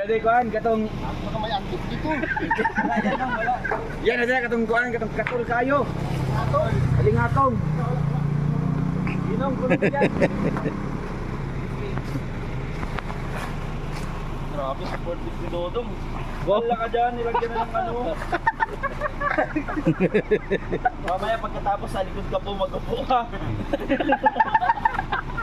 Kasi kuan katong Baka may antik dito. yan na katong kuan katong katul kayo. Alingatong. Inong kuno yan. Grabe, support ni Dodong. Wala ka dyan, nilagyan ng ano. Mamaya pagkatapos sa likod ka po, mag-upo ka.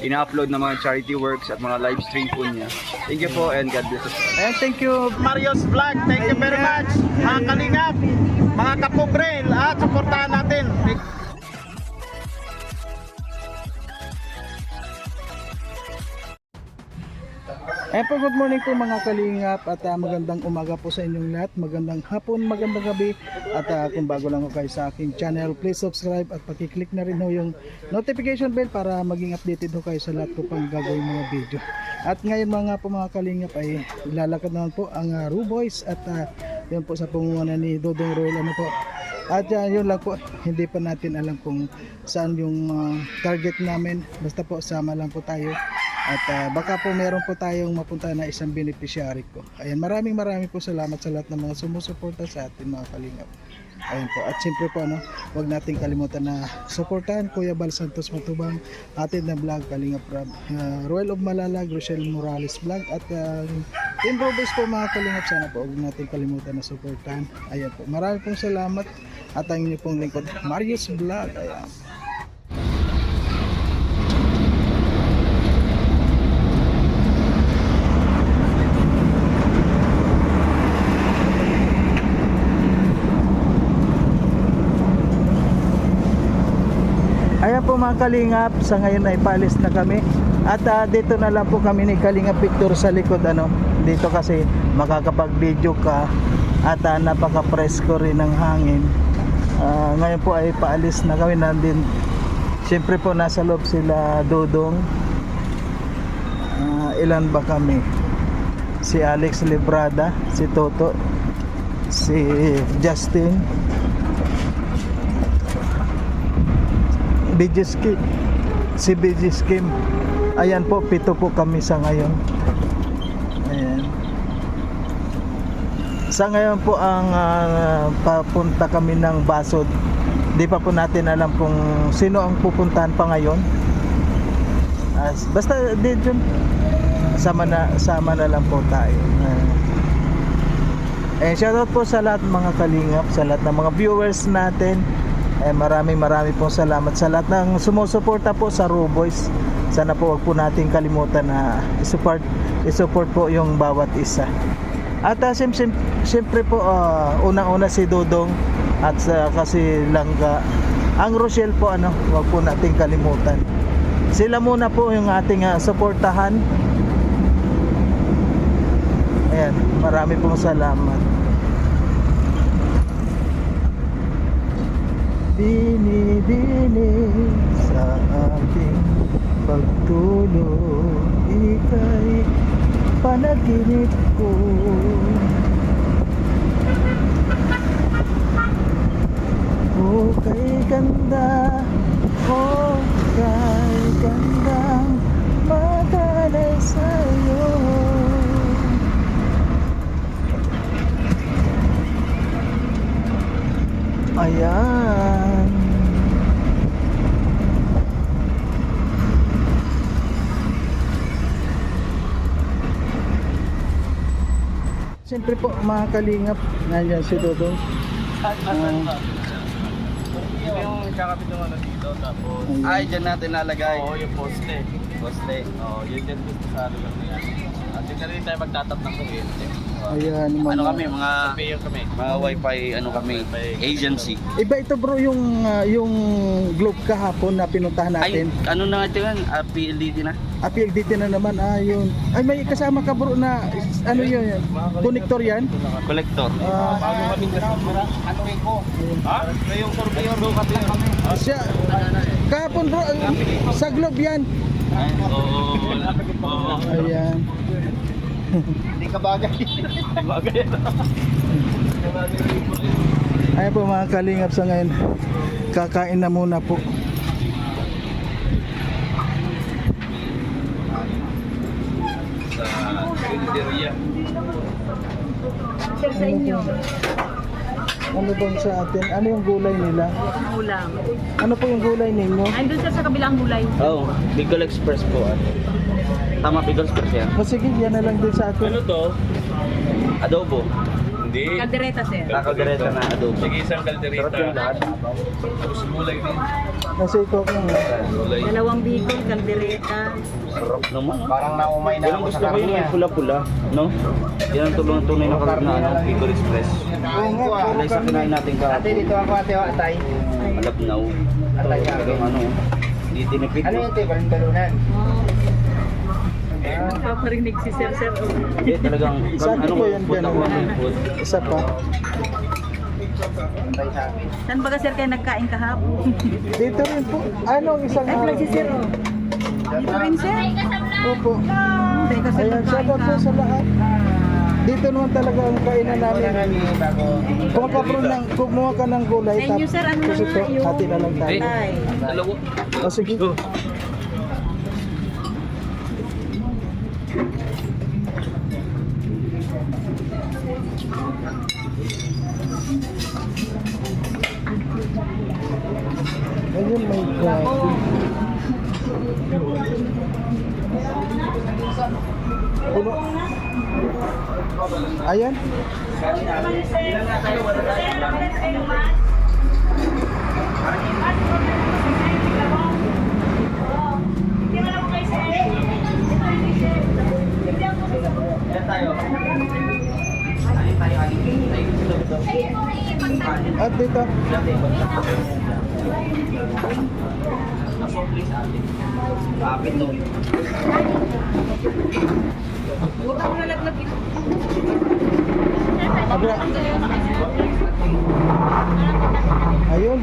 ina-upload na mga charity works at mga live stream po niya. Thank you po and God bless us. Ayan, thank you Mario's Vlog. Thank you very much. Mga kalingap, mga kapobre, lahat supportahan natin. Eh po, good morning po mga kalingap at ah, magandang umaga po sa inyong lahat. Magandang hapon, magandang gabi. At ah, kung bago lang kayo sa aking channel, please subscribe at pakiclick na rin ho yung notification bell para maging updated ho kayo sa lahat ko pang gagawin mga video. At ngayon mga po mga kalingap ay ilalakad naman po ang uh, Boys at ah, yun po sa pangunguna ni Dodong Royal ano po. At uh, yun lang po, hindi pa natin alam kung saan yung ah, target namin. Basta po sama lang po tayo. At ah, baka po meron po tayong mapunta na isang beneficiary ko. Ayan, maraming maraming po salamat sa lahat ng mga sumusuporta sa atin mga kalingap. Ayan po. At siyempre po, ano, huwag nating kalimutan na suportahan Kuya Bal Santos Matubang, atin na vlog, Kalingap Rab, uh, Royal of Malalag, Rochelle Morales vlog, at uh, Team Robes po mga kalingap. Sana po huwag nating kalimutan na suportahan. Ayan po. Maraming pong salamat at ang inyo pong lingkod, Marius Vlog. Ayan. Ayan po mga kalingap, sa ngayon ay palis na kami. At ah, dito na lang po kami ni Kalingap Victor sa likod ano. Dito kasi makakapag-video ka at ah, napaka-presko rin ng hangin. Ah, ngayon po ay paalis na kami nandin. Siyempre po nasa loob sila Dodong. Ah, ilan ba kami? Si Alex Librada, si Toto, si Justin, BG Skim. Si BG Skim. Ayan po, pito po kami sa ngayon. Ayan. Sa ngayon po ang ah, papunta kami ng Basod. Di pa po natin alam kung sino ang pupuntahan pa ngayon. As, basta di dyan. Sama na, sama na lang po tayo. Ayan. Eh, shoutout po sa lahat mga kalingap, sa lahat ng mga viewers natin. Eh, maraming maraming po salamat sa lahat ng sumusuporta po sa Ruboys. Sana po wag po natin kalimutan na i-support, i-support po yung bawat isa. At uh, sim, sim, siyempre po, ah, unang-una si Dodong at sa kasi Langga. Ang Rochelle po, ano, wag po natin kalimutan. Sila muna po yung ating ah, suportahan. Ayan, marami pong salamat. Binibini sa ating pagtulog Ika'y panaginip ko. O kay ganda. O kay gandang Matalay sa'yo. Ayan. Siyempre po mga kalingap, nandiyan si Dodong. Ah, Ito yung kakapit ng ano dito, tapos... Ay, dyan natin lalagay. Oo, yung poste. Poste. Oo, yun dyan dito sa lugar na yan. Hindi na rin tayo magtatap ng kuryente. Ayan, mga... Ano kami, mga kami. mga wifi ano kami, agency. Iba ito bro yung ah, yung globe kahapon na pinuntahan Ay, natin. ano na ito yan? Ah, PLDT na? Ah, PLDT na naman. Ah, yun. Ay, may kasama ka bro na ano yun? yan? Connector yan? Collector. Ah, Bago kami. Ano? Ha? Yung surveyor doon kami. siya, kahapon bro, sa globe yan. Ay, oo. Oo. Ayan. Hindi ka bagay. Hindi bagay. Ayan po mga kalingap sa ngayon. Kakain na muna po. Sa. Sir, sa inyo. Ano bang sa atin? Ano yung gulay nila? Ulam. Ano po yung gulay ninyo? Andun sir sa kabilang gulay. Oh, Bicol Express po. ah. Tama, Bicol Express yan. O sige, yan na lang din sa atin. Ano to? Adobo. Hindi. Kaldereta sir. Nakagareta na adobo. Sige, isang kalderita. Sarap yung lahat. Tapos gulay din. Kasi ito ko. Gulay. Dalawang bicol, kaldereta. Sarap naman. ah. Parang naumay Yan ang gusto ko yun, yung pula-pula. No? Yan ang tulong tunay na kagat na ano, Bicol Express. Oo nga, puro Kulay sa kinain natin Ate, kahapon. dito ako ate, o, atay. Malabnaw. Atay ka. Talagang ano, hindi tinipid. Ano yung ate? Balindalunan. Paparinig si sir sir. Hindi, talagang Sa akin ano, po yan, food ganun. Isa pa. Saan ba ka sir kayo nagkain kahapon? Dito rin po. Ano ang isang Ay, pala si sir. oh. Dito rin sir. Opo. Ayan, shout out po sa lahat. Dito naman talaga ang kainan namin. Kung ka bro ng, kumuha ka ng gulay, sir, ano kasi na to, nga yung- hati na lang tayo. Ay. Dalawa. O sige. Ayun, may grabe. Puno. Ayan. At dito. Kapit no. Abra. Ayun.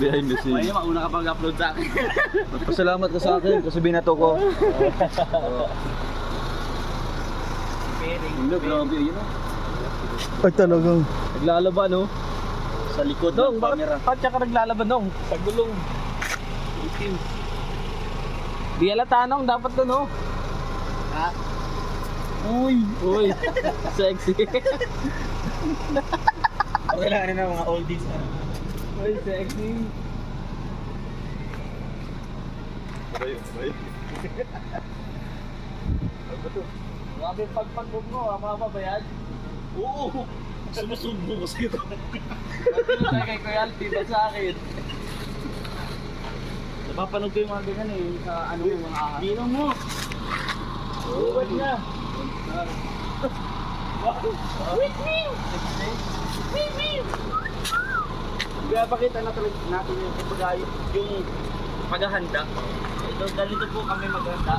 Behind the scenes. May mauna ka pag-upload sa akin. Pasalamat ka sa akin kasi binato ko. Hindi, grabe. Yun o. Ay talagang Naglalaban, no? Sa likod ng camera. Bakit ka naglalaban, nong? Sa gulong. Itim. Di alata, nong. Dapat to, no? Ha? Uy! Uy! Sexy. Kailangan na mga oldies. Uy, sexy. Grabe yung pagpagod mo, ha, mga babayad. Oo! Sumusubo ko sa'yo. Pati mo tayo kay Kuya Alpi, ba't sa akin? Napapanood ko yung mga ganyan eh, sa ano yung mga ahas. Bino mo! Oo, ba't niya? Kaya pakita na talaga natin yung kumbaga yung, paghahanda. Ito, ganito po kami maghanda.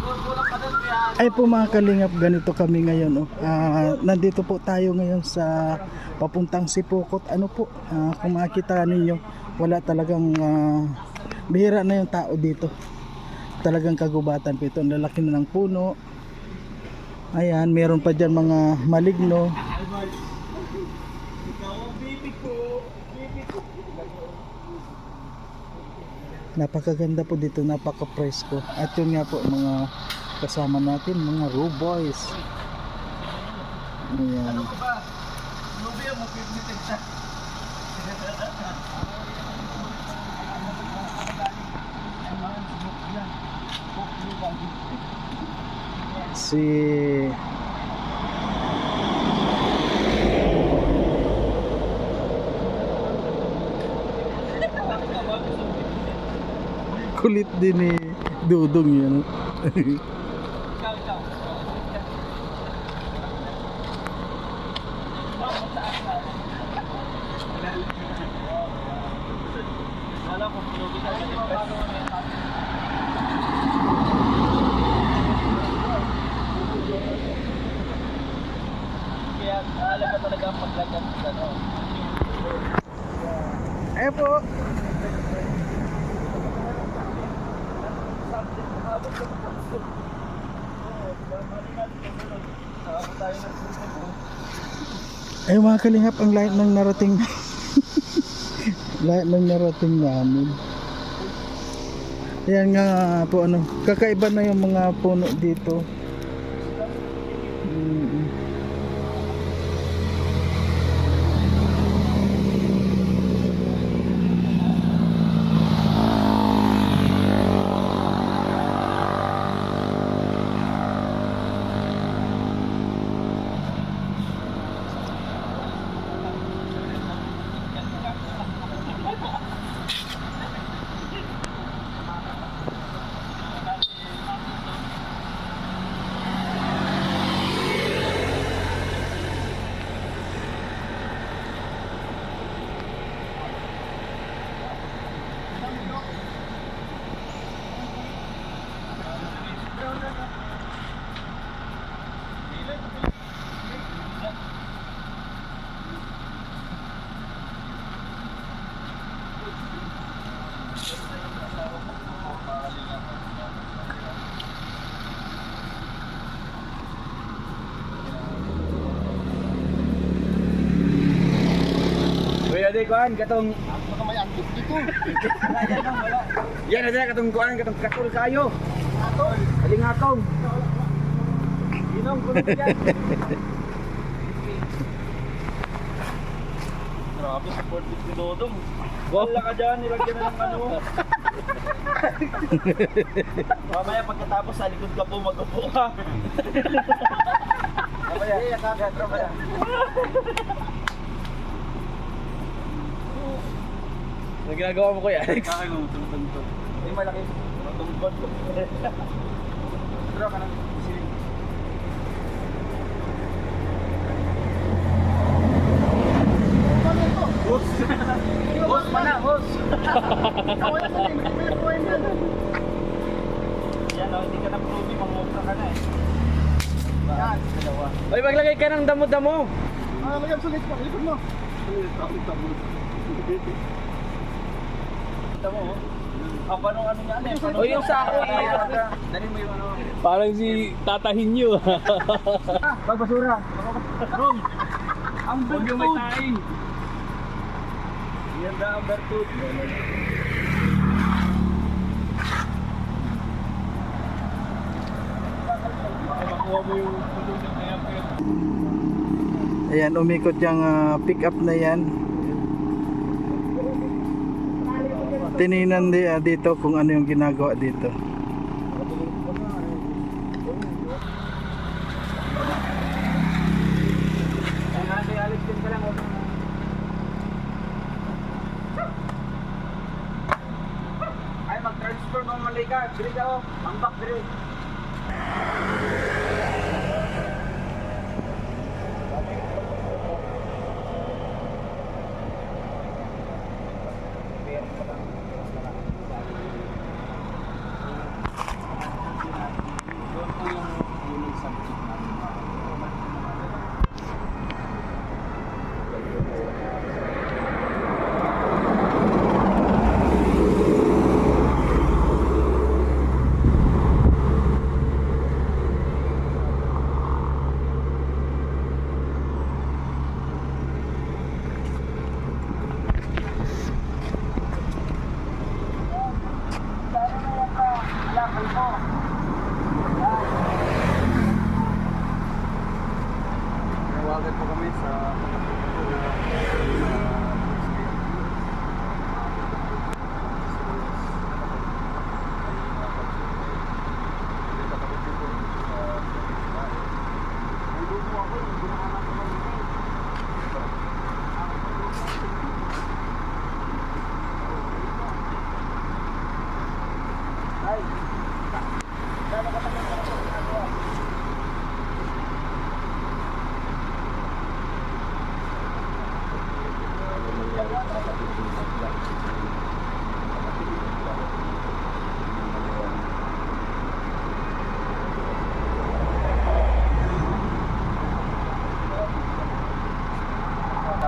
Ay po mga kalingap, ganito kami ngayon. Oh. Ah, nandito po tayo ngayon sa papuntang Sipokot. Ano po, ah, kung makikita ninyo, wala talagang ah, bihira na yung tao dito. Talagang kagubatan po ito. Ang lalaki na ng puno. Ayan, meron pa dyan mga maligno. Napakaganda po dito, napaka-presko. At yun nga po mga kasama natin, mga raw boys. Ayan. Si kulit din ni Dudong yan. wala ko pinugi ka sa Kaya alam ka talaga ang paglagyan sa ano. Eh po. Ay mga kalingap, ang light ng narating light ng narating namin. Yan nga po ano, kakaiba na yung mga puno dito. Di kuan katong Yan na katong kuan katong kakul kayo. Aling atong. Inong gulo yan. Grabe, support ni Dodong. Wala ka dyan, nilagyan na ng ano. Mamaya pagkatapos sa likod ka po, mag-upo ka. Mamaya, kakagat, mamaya. Ano ginagawa mo kuya Alex? Kakay mo, tungtong. Ay, malaki. Tungtong. Pero ka siling. Hos pa na, hos! Yan o, hindi ka na probi, mangopra ka na eh. Yan, dalawa. Oy, maglagay ka ng damo-damo. Ah, lagyan sulit pa, likod mo. Kita mo, oh. Ah, paano ano niya, ano eh? Paano- O yung sako, iikot na. Dali mo yung ano. Parang si Tatahinyo. Pagbasura. Bro, ang Huwag yung may tae. Yan na ang kaya. Ayan, umikot yung ah, pick up na yan. Tininan ah, dito kung ano yung ginagawa dito.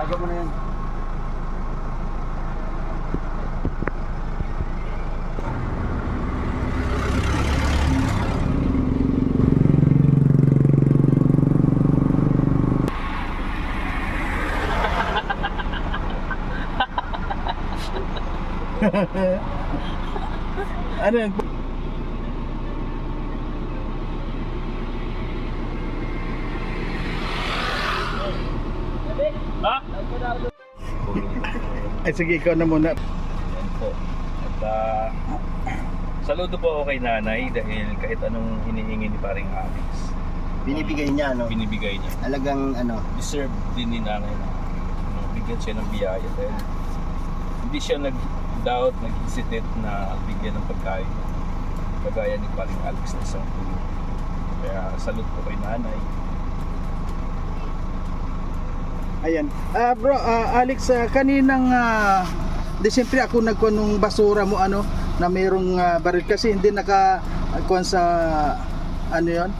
Tago mo na yan. Ano yan? Sige, ikaw na muna. Yan po. At ah, saludo po ako kay nanay dahil kahit anong hinihingi ni paring Alex, Binibigay niya, no? binibigay niya. Talagang, ano, Deserve din ni nanay na bigyan siya ng biyaya dahil hindi siya nag-doubt, nag-hesitate na bigyan ng pagkain. Kagaya ni paring Alex na isang tulong. Kaya salute po kay nanay. Ayan. Ah bro, ah, Alex, ah, kaninang ah, di siyempre ako nagkuha nung basura mo ano na mayroong ah, baril kasi hindi naka kuha sa ano yon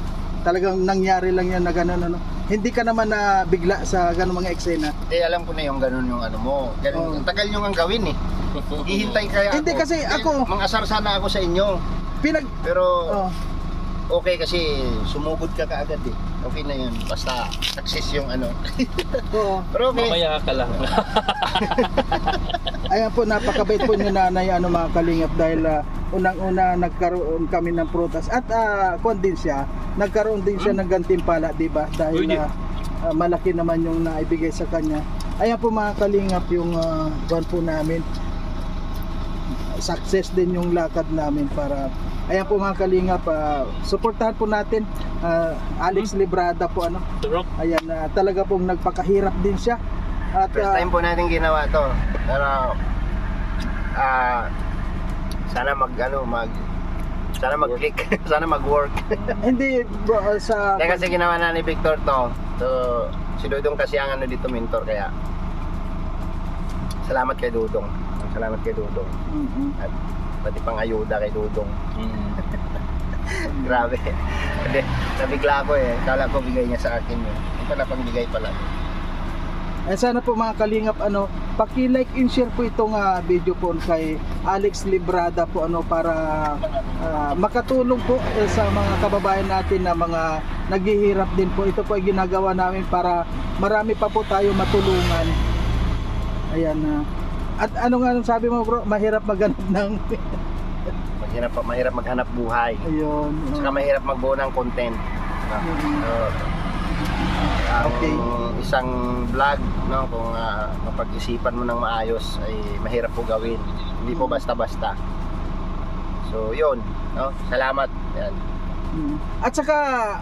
talagang nangyari lang yan na gano'n ano hindi ka naman na bigla sa ganung mga eksena eh, alam ko na yung ganun yung ano mo. Ganun, ang tagal nyo nga gawin, eh. Hihintay kaya ako. Hindi, kasi ako- Mang-asar sana ako sa inyo. pinag Pero, oh, okay kasi sumugod ka kaagad, eh. Okay na yun. Basta, success yung ano. oo. Pero okay. Mamaya ka lang. Ayan po, napakabait po niyo nanay ano mga kalingap dahil ah, unang-una nagkaroon kami ng prutas at uh, din siya, nagkaroon din siya ng gantimpala, di ba? Dahil Uy, ah, ah, malaki naman yung naibigay sa kanya. Ayan po mga kalingap yung uh, po namin. Success din yung lakad namin para Ayan po mga kalingap, ah, suportahan po natin ah, Alex Librada po ano. Ayan na talaga pong nagpakahirap din siya. At First ah, time po natin ginawa to. Pero, ah, sana mag, ano, mag, sana mag-click. sana mag-work. hindi bro, ah, sa Kaya kasi ginawa na ni Victor to. So, si Dudong kasi ang ano dito mentor kaya salamat kay Dudong. Salamat kay Dudong. Mhm. At pati pang ayuda kay Dudong. Mm. Grabe. Hindi, nabigla ako eh. Kala ko bigay niya sa akin yun. Yung pala pang bigay pala. Eh sana po mga kalingap ano, paki-like and share po itong ah, video po kay Alex Librada po ano para ah, makatulong po eh, sa mga kababayan natin na mga naghihirap din po. Ito po ay ginagawa namin para marami pa po tayo matulungan. Ayan na. At ano nga nung sabi mo bro, mahirap maghanap ng Mahirap, mahirap maghanap buhay. ayun. Saka mahirap magbuo ng content. No? Mhm. So, ang Okay. isang vlog, no, kung ah, mapag-isipan mo ng maayos ay mahirap po gawin. Hindi po basta-basta. So, yun, no? Salamat. Yan. Mm. At saka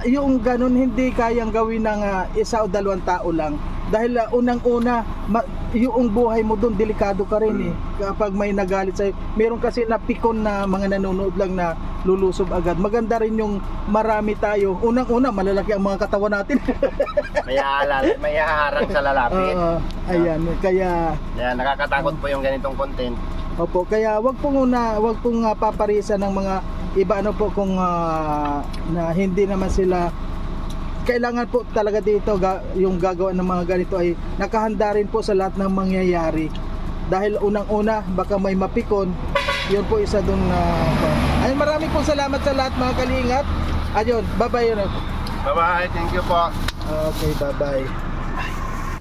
yung ganun hindi kayang gawin ng ah, isa o dalawang tao lang. Dahil ah, unang-una ma- yung buhay mo doon delikado ka rin eh. Kapag may nagalit sa'yo. Meron kasi napikon na mga nanonood lang na lulusob agad. Maganda rin yung marami tayo. Unang-una malalaki ang mga katawan natin. May haalal, may haharang sa lalapit. Oo, ayan. Kaya Yan, nakakatakot po yung ganitong content. Opo, kaya wag pong una, wag pong uh, paparisan ng mga iba ano po kung ah, na hindi naman sila kailangan po talaga dito ga, yung gagawa ng mga ganito ay nakahanda rin po sa lahat ng mangyayari. Dahil unang-una baka may mapikon, yun po isa doon na Ayun, maraming po salamat sa lahat mga kalingap. Ayun, bye-bye. Bye-bye. Thank you po. Okay, bye-bye.